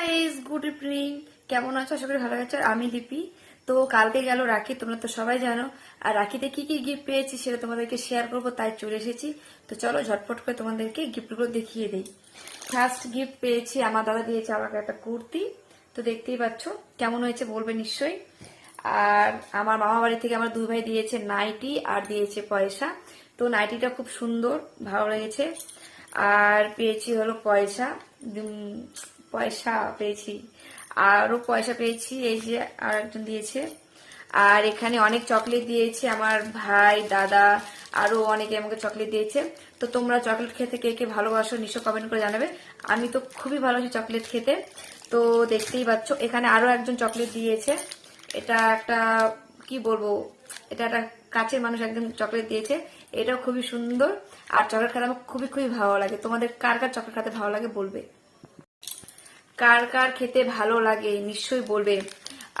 Guys good evening কেমন আছো? আশা করি ভালো আছো। আর আমি লিপি। তো কালকে গেল রাখি, তোমরা তো সবাই জানো। আর রাখিতে কি কি গিফট পেয়েছি সেটা তোমাদেরকে শেয়ার করব, তাই চলে এসেছি। তো চলো ঝটপট করে তোমাদেরকে গিফটগুলো দেখিয়ে দিই। ফার্স্ট গিফট পেয়েছি, আমার দাদা দিয়েছে আমাকে একটা কুর্তি। তো দেখতেই পাচ্ছ, কেমন হয়েছে বলবে নিশ্চয়ই। আর আমার মামা বাড়ি থেকে আমার দুই ভাই দিয়েছে নাইটি আর দিয়েছে পয়সা। তো নাইটিটা খুব সুন্দর, ভালো লেগেছে। আর পেয়েছি হলো পয়সা। পয়সা পেয়েছি। আরও পয়সা পেয়েছি, এই যে আর একজন দিয়েছে। আর এখানে অনেক চকলেট দিয়েছে আমার ভাই, দাদা আরও অনেকে আমাকে চকলেট দিয়েছে। তো তোমরা চকলেট খেতে কে কে ভালোবাসো নিশ্চয় কমেন্ট করে জানাবে। আমি তো খুবই ভালোবাসি চকলেট খেতে। তো দেখতেই পাচ্ছ, এখানে আরও একজন চকলেট দিয়েছে। এটা একটা, কি বলব, এটা একটা কাছের মানুষ একজন চকলেট দিয়েছে। এটাও খুবই সুন্দর। আর চকলেট খেতে আমার খুবই খুবই ভালো লাগে। তোমাদের কার কার চকলেট খেতে ভালো লাগে বলবে। কার কার খেতে ভালো লাগে নিশ্চয়ই বলবে।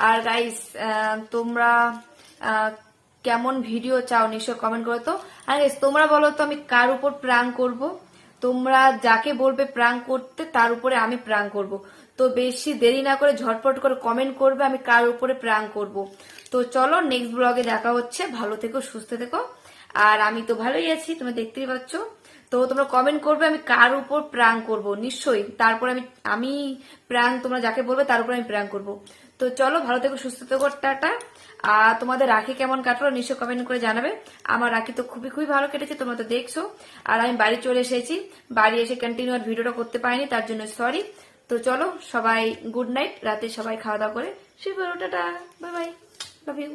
আর গাইস তোমরা কেমন ভিডিও চাও নিশ্চয় কমেন্ট করো তো। আর guys, তোমরা বলো তো আমি কার উপর প্রাং করব? তোমরা যাকে বলবে প্রাং করতে তার উপরে আমি প্রাং করব। তো বেশি দেরি না করে ঝটপট করে কমেন্ট করবে আমি কার উপরে প্রাং করব। তো চলো নেক্সট ব্লগে দেখা হচ্ছে। ভালো থেকো সুস্থ থেকো। আর আমি তো ভালোই আছি তোমরা দেখতেই পাচ্ছ। তো তোমরা কমেন্ট করবে আমি কার উপর প্রাং করব, নিশ্চয়ই। তারপর আমি আমি প্রাং তোমরা যাকে বলবে তার উপর আমি প্রাং করব। তো চলো, ভালো থেকো, সুস্থ থেকো, টাটা। আর তোমাদের রাখি কেমন কাটলো নিশ্চয় কমেন্ট করে জানাবে। আমার রাখি তো খুবই খুবই ভালো কেটেছে, তোমরা তো দেখছ। আর আমি বাড়ি চলে এসেছি। বাড়ি এসে কন্টিনিউ আর ভিডিওটা করতে পারিনি, তার জন্য সরি তো চলো, সবাই গুড নাইট রাতে সবাই খাওয়া দাওয়া করে। শুভ tata bye bye love you